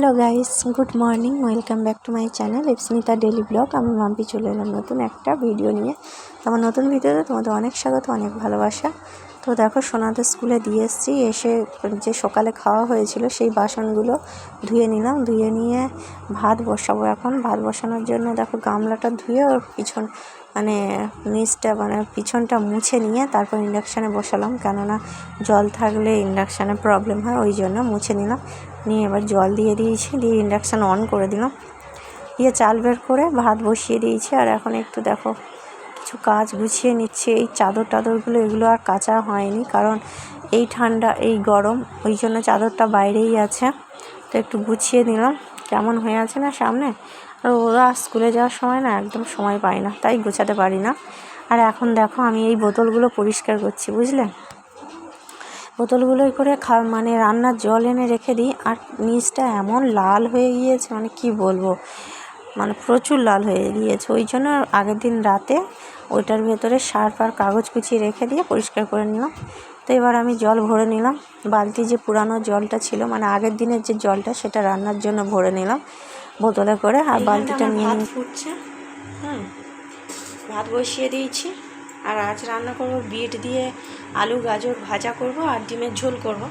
Hello guys good morning welcome back to my channel Ipsmita daily blog আমি মাম্পি চলে এলাম নতুন একটা ভিডিও নিয়ে। আমার নতুন ভিডিওতে তোমাদের অনেক স্বাগত, অনেক ভালোবাসা। তো দেখো সোনাদের স্কুলে দিয়ে এসেছি, এসে যে সকালে খাওয়া হয়েছিল সেই বাসনগুলো ধুয়ে নিলাম, ধুয়ে নিয়ে ভাত বসাবো এখন। ভাত বসানোর জন্য দেখো গামলাটা ধুয়ে ওর পিছন মানে নিচটা মানে পিছনটা মুছে নিয়ে তারপর ইন্ডাকশানে বসালাম। কেননা জল থাকলে ইন্ডাকশানে প্রবলেম হয়, ওই জন্য মুছে নিলাম। নিয়ে এবার জল দিয়ে দিয়েছি, দিয়ে ইন্ডাকশান অন করে দিলাম। দিয়ে চাল বের করে ভাত বসিয়ে দিয়েছি। আর এখন একটু দেখো কিছু কাজ গুছিয়ে নিচ্ছে। এই চাদর টাদরগুলো এগুলো আর কাঁচা হয়নি কারণ এই ঠান্ডা, এই গরম, ওই জন্য চাদরটা বাইরেই আছে। তো একটু গুছিয়ে নিলাম। কেমন হয়ে আছে না সামনে? আর ওরা স্কুলে যাওয়ার সময় না একদম সময় পায় না, তাই গোছাতে পারি না। আর এখন দেখো, আমি এই বোতলগুলো পরিষ্কার করছি, বুঝলে? বোতলগুলোই করে খা মানে রান্নার জল এনে রেখে দিই। আর নিচটা এমন লাল হয়ে গিয়েছে মানে কি বলব? মানে প্রচুর লাল হয়ে গিয়েছে। ওই জন্য আগের দিন রাতে ওইটার ভেতরে সার্ফ আর কাগজ কুচিয়ে রেখে দিয়ে পরিষ্কার করে নিলাম। তো এবার আমি জল ভরে নিলাম। বালতি যে পুরানো জলটা ছিল মানে আগের দিনের যে জলটা সেটা রান্নার জন্য ভরে নিলাম। বোতলে করে আর বালতিটা নিয়ে নিয়ে ফুটছে। হুম ভাত বসিয়ে দিয়েছি। আর আজ রান্না করব বিট দিয়ে আলু গাজর ভাজা করব আর ডিমের ঝোল করব।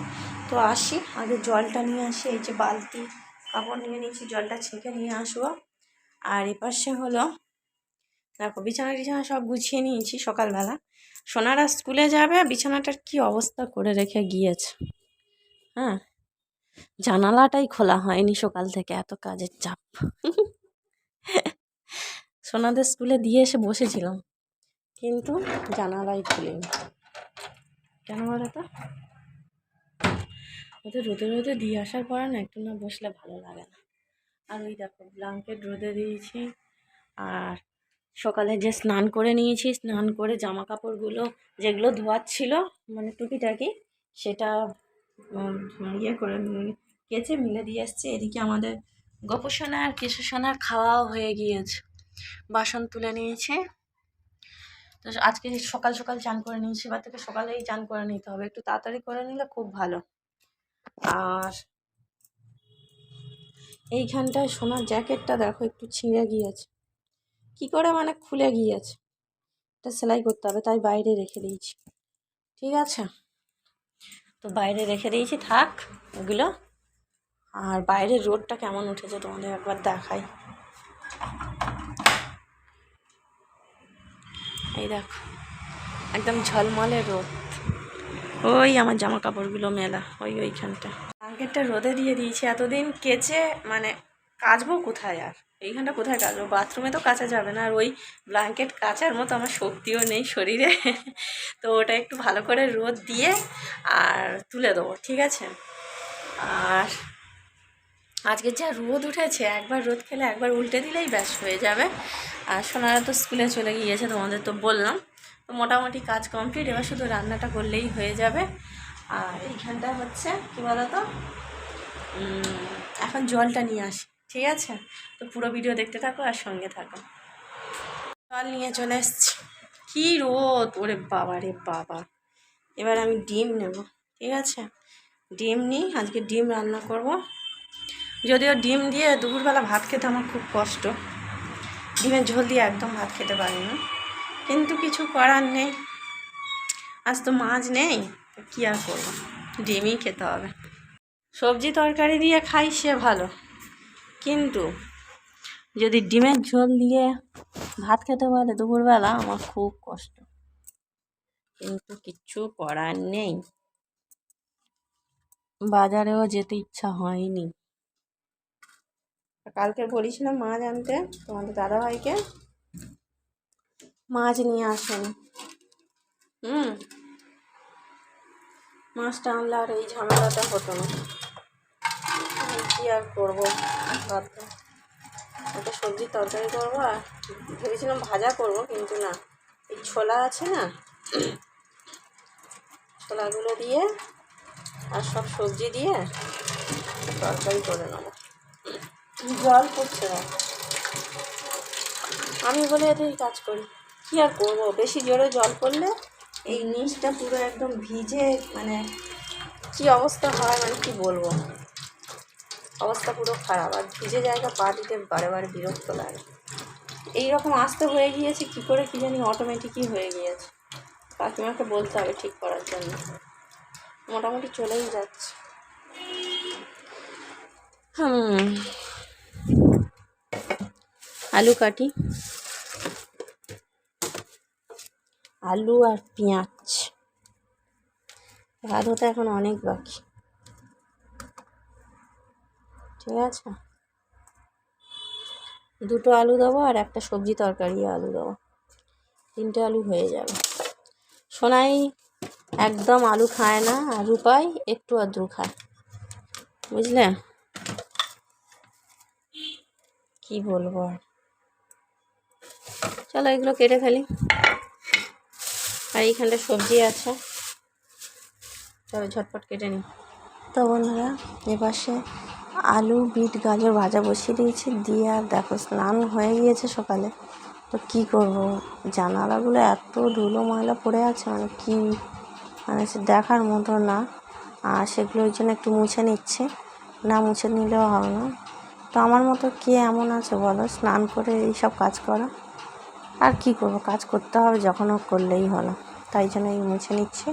তো আসি আগে জলটা নিয়ে আসি। এই যে বালতি কাপড় নিয়ে নিয়েছি জলটা ছেঁকে নিয়ে আসব। আর এপাশে হলো দেখো বিছানা টিছানা সব গুছিয়ে নিয়েছি সকালবেলা। সোনারা স্কুলে যাবে, বিছানাটার কি অবস্থা করে রেখে গিয়েছে। হ্যাঁ জানালাটাই খোলা হয়নি সকাল থেকে, এত কাজের চাপ। সোনাদের স্কুলে দিয়ে এসে বসেছিলাম, কিন্তু জানালাই খুলিনি। কেন বলো তো? ওদের রোদে রোদে দিয়ে আসার পরে না একটু না বসলে ভালো লাগে না। আর ওই দেখো ব্লাঙ্কেট রোদে দিয়েছি। আর সকালে যে স্নান করে নিয়েছি, স্নান করে জামা কাপড়গুলো যেগুলো ধোয়ার ছিল মানে টুকিটাকি, সেটা ইয়ে করে কেচে মিলে দিয়ে এসছে। এদিকে আমাদের গোপসোনা আর কেশোসোনার খাওয়াও হয়ে গিয়েছে। বাসন তুলে নিয়েছে। তো আজকে সকাল সকাল চান করে নিয়েছি, এবার থেকে সকালেই চান করে নিতে হবে। একটু তাড়াতাড়ি করে নিলে খুব ভালো। আর এইখানটায় সোনার জ্যাকেটটা দেখো, একটু ছিঁড়ে গিয়েছে। কি করে মানে খুলে গিয়েছে? এটা সেলাই করতে হবে, তাই বাইরে রেখে দিয়েছি। ঠিক আছে? তো বাইরে রেখে দিয়েছি, থাক ওগুলো। আর বাইরের রোডটা কেমন উঠেছে তোমাদের একবার দেখাই। এই দেখো, একদম ঝলমলে রোদ। ওই আমার জামা কাপড়গুলো মেলা, ওই ওইখানটা ব্ল্যাঙ্কেটটা রোদে দিয়ে দিয়েছি, এতদিন কেচে মানে কাচবো কোথায় আর? এইখানটা কোথায় কাচবো? বাথরুমে তো কাচা যাবে না, আর ওই ব্ল্যাঙ্কেট কাচার মতো আমার শক্তিও নেই শরীরে। তো ওটা একটু ভালো করে রোদ দিয়ে আর তুলে দেবো, ঠিক আছে? আর আজকে যা রোদ উঠেছে, একবার রোদ খেলে একবার উল্টে দিলেই ব্যাস হয়ে যাবে। আর সোনারা তো স্কুলে চলে গিয়েছে, তোমাদের তো বললাম। তো মোটামুটি কাজ কমপ্লিট এবার শুধু রান্নাটা করলেই হয়ে যাবে। আর এইখানটা হচ্ছে, কী বলতো? এখন জলটা নিয়ে আসি, ঠিক আছে? তো পুরো ভিডিও দেখতে থাকো আর সঙ্গে থাকো। জল নিয়ে চলে এসছি। কী রোদ! ওরে বাবা রে বাবা। এবার আমি ডিম নেব, ঠিক আছে? ডিম নিই, আজকে ডিম রান্না করব। যদিও ডিম দিয়ে দুপুরবেলা ভাত খেতে আমার খুব কষ্ট। ডিমের ঝোল দিয়ে একদম ভাত খেতে পারি না। কিন্তু কিছু করার নেই। আজ তো মাছ নেই। কী আর করব? ডিমই খেতে হবে। সবজি তরকারি দিয়ে খাই সে ভালো। কিন্তু যদি ডিমের ঝোল দিয়ে ভাত খেতে পারে দুপুরবেলা, আমার খুব কষ্ট। কিন্তু কিচ্ছু করার নেই। বাজারেও যেতে ইচ্ছা হয়নি। কালকে বলেছিলাম মাছ আনতে তোমাদের দাদাভাইকে। মাছ নিয়ে আসেন। হুম। মাছটা আনলে আর এই ঝামেলাটা হতো না। কী আর করব? ভাবতে ওটা সবজি তরকারি করব আর ভেবেছিলাম ভাজা করব, কিন্তু না। এই ছোলা আছে না, ছোলাগুলো দিয়ে আর সব সবজি দিয়ে তরকারি করে নেব। জল পড়ছে না। আমি বলে এতেই কাজ করি। কী আর করব? বেশি জোরে জল পড়লে এই নিচটা পুরো একদম ভিজে মানে কি অবস্থা হয় মানে কি বলব? অবস্থা পুরো খারাপ, আর ভিজে জায়গা পা দিতে বারে বারে বিরক্ত লাগে। এইরকম আসতে হয়ে গিয়েছে, কি করে কি জানি অটোমেটিকই হয়ে গিয়েছে। কাকিমাকে বলতে হবে ঠিক করার জন্য। মোটামুটি চলেই যাচ্ছে। হুম। আলু কাটি। আলু আর পেঁয়াজ। ভাত হতে এখন অনেক বাকি। ঠিক আছে? দুটো আলু দেবো আর একটা সবজি তরকারি আলু দেবো। তিনটে আলু হয়ে যাবে। সোনাই একদম আলু খায় না আর রূপাই একটু আদ্রু খায়। বুঝলে? কি বলব আর? চলো এগুলো কেটে ফেলি। আর এইখানটা সবজি আছে। চলো ঝটপট কেটে নিই। তো বন্ধুরা এপাশে আলু, বিট, গাজর ভাজা বসিয়ে দিয়েছি। দিয়ে আর দেখো, স্নান হয়ে গিয়েছে সকালে। তো কি করব? জানালাগুলো এত ধুলো ময়লা পড়ে আছে মানে কি মানে সে দেখার মতো না। আর সেগুলো ওই জন্য একটু মুছে নিচ্ছে। না মুছে নিলেও হবে না। তো আমার মতো কে এমন আছে বলো? স্নান করে এইসব কাজ করা। আর কি করব? কাজ করতে হবে, যখন হোক করলেই হলো। তাই জন্য এই মুছে নিচ্ছে।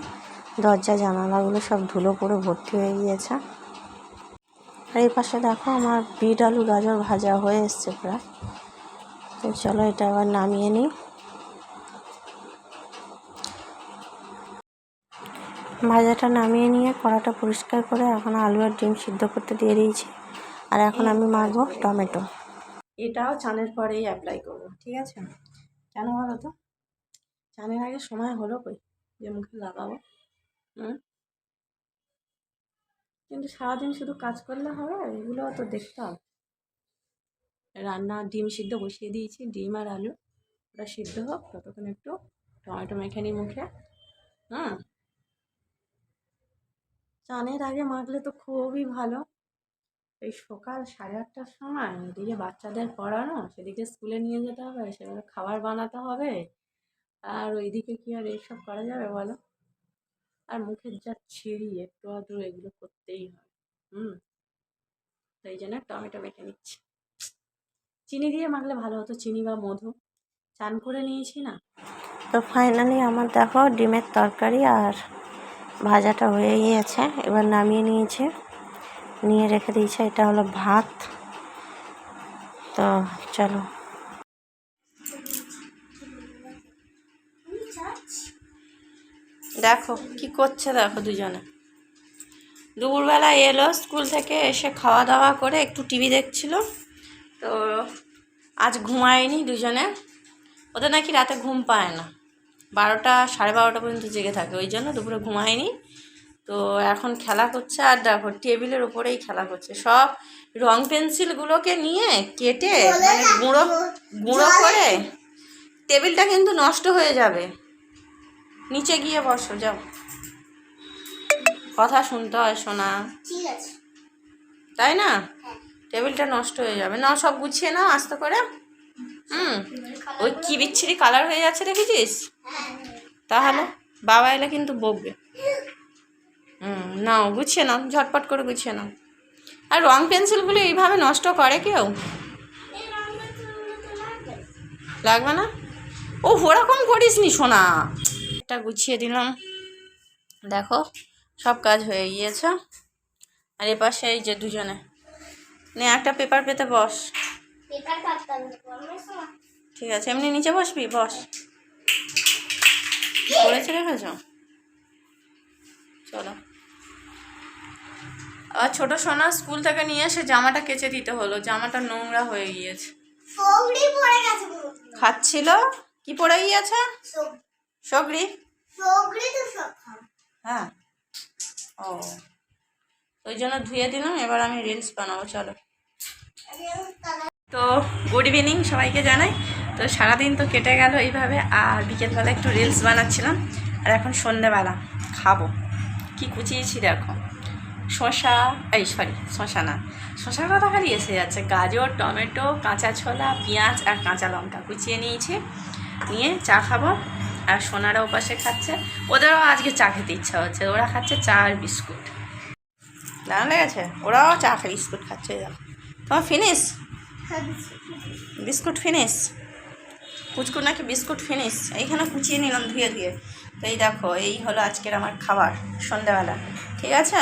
দরজা, জানালাগুলো সব ধুলো পড়ে ভর্তি হয়ে গিয়েছে। আর এই পাশে দেখো আমার বিট আলু, গাজর ভাজা হয়ে এসছে প্রায়। তো চলো এটা আবার নামিয়ে নিই। ভাজাটা নামিয়ে নিয়ে কড়াটা পরিষ্কার করে এখন আলু আর ডিম সিদ্ধ করতে দিয়ে দিয়েছি। আর এখন আমি মাখবো টমেটো। এটাও চানের পরেই অ্যাপ্লাই করব, ঠিক আছে? কেন বলো তো? চানের আগে সময় হলো কই? যে মুখে লাগাবো। হুম? কিন্তু সারাদিন শুধু কাজ করলে হবে, এগুলো তো দেখতে হবে। রান্না ডিম সিদ্ধ বসিয়ে দিয়েছি, ডিম আর আলু। ওটা সিদ্ধ হোক, ততক্ষণ একটু টমেটো মেখে নিই মুখে। হ্যাঁ চানের আগে মাখলে তো খুবই ভালো। এই সকাল সাড়ে আটটার সময়, এদিকে বাচ্চাদের পড়ানো, সেদিকে স্কুলে নিয়ে যেতে হবে, সেগুলো খাবার বানাতে হবে। আর ওইদিকে কি আর এইসব করা যাবে বলো? আর মুখের যা ছিঁড়ি, একটু আধটু এগুলো করতেই হয় হুম? তো এই জন্য টমেটো মেখে নিচ্ছি। চিনি দিয়ে মাখলে ভালো হতো, চিনি বা মধু। চান করে নিয়েছি না? তো ফাইনালি আমার দেখো ডিমের তরকারি আর ভাজাটা হয়ে গিয়েছে। এবার নামিয়ে নিয়েছে। নিয়ে রেখে দিয়েছে, এটা হলো ভাত। তো চলো। দেখো, কি করছে দেখো দুজনে। দুপুরবেলা এলো, স্কুল থেকে এসে খাওয়া দাওয়া করে একটু টিভি দেখছিল। তো আজ ঘুমায়নি দুজনে। ওদের নাকি রাতে ঘুম পায় না। বারোটা, সাড়ে বারোটা পর্যন্ত জেগে থাকে, ওই জন্য দুপুরে ঘুমায়নি। তো এখন খেলা করছে, আর দেখো, টেবিলের উপরেই খেলা করছে। সব রং পেন্সিলগুলোকে নিয়ে কেটে মানে গুঁড়ো গুঁড়ো করে, টেবিলটা কিন্তু নষ্ট হয়ে যাবে। নিচে গিয়ে বসো যাও। কথা শুনতে হয় ঠিক আছে। তাই না? টেবিলটা নষ্ট হয়ে যাবে। না সব গুছিয়ে নাও আস্তে করে। হুম। ওই কি বিচ্ছিরি কালার হয়ে যাচ্ছে দেখেছিস? তাহলে বাবা এলে কিন্তু বকবে। হুম নাও গুছিয়ে নাও ঝটপট করে গুছিয়ে নাও। আর রং পেন্সিলগুলো এইভাবে নষ্ট করে কেউ? লাগবে না? ও ওরকম করিস নি সোনা। এটা গুছিয়ে দিলাম। দেখো সব কাজ হয়ে গিয়েছে। আর এ পাশে এই যে দুজনে। নে একটা পেপার পেতে বস। ঠিক আছে এমনি নিচে বসবি? বস। করেছে রেখেছ? চলো। আর ছোট সোনা স্কুল থেকে নিয়ে এসে জামাটা কেচে দিতে হলো। জামাটা নোংরা হয়ে গিয়েছে। খাচ্ছিল? কি পড়ে গিয়েছে? সগরি সবরি তো সব খাম হ্যাঁ। ও। ওই জন্য ধুয়ে দিলাম এবার আমি রিলস বানাবো চলো। তো গুড ইভিনিং সবাইকে জানাই। তো সারাদিন তো কেটে গেল এইভাবে আর বিকেলবেলা একটু রিলস বানাচ্ছিলাম আর এখন সন্ধেবেলা খাব। কি কুচিয়েছি দেখো। শসা এই সরি শসা না। শসার কথা খালি এসে যাচ্ছে। গাজর টমেটো কাঁচা ছোলা পেঁয়াজ আর কাঁচা লঙ্কা কুচিয়ে নিয়েছি। নিয়ে চা খাব। আর সোনারা ওপাশে খাচ্ছে। ওদেরও আজকে চা খেতে ইচ্ছা হচ্ছে। ওরা খাচ্ছে চা আর বিস্কুট। দারুণ লেগেছে। ওরাও চা খায় বিস্কুট খাচ্ছে। তোমার ফিনিশ বিস্কুট ফিনিশ কুচকুর নাকি বিস্কুট ফিনিশ এইখানে কুচিয়ে নিলাম ধুয়ে ধুয়ে। তো এই দেখো এই হলো আজকের আমার খাবার সন্ধ্যাবেলা। ঠিক আছে?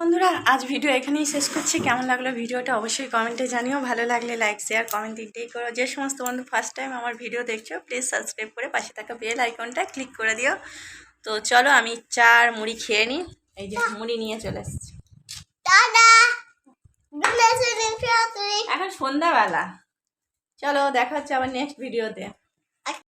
বন্ধুরা আজ ভিডিও এখানেই শেষ করছি। কেমন লাগল ভিডিওটা অবশ্যই কমেন্টে জানিও। ভালো লাগলে লাইক শেয়ার কমেন্ট দিতেই করো। যে সমস্ত বন্ধু ফার্স্ট টাইম আমার ভিডিও দেখছ প্লিজ সাবস্ক্রাইব করে পাশে থাকা বেল আইকনটা ক্লিক করে দিও। তো চলো আমি চা আর মুড়ি খেয়ে নিই এই যে মুড়ি নিয়ে চলে এসেছি। এখন সন্ধ্যাবেলা। চলো দেখা হচ্ছে আবার নেক্সট ভিডিওতে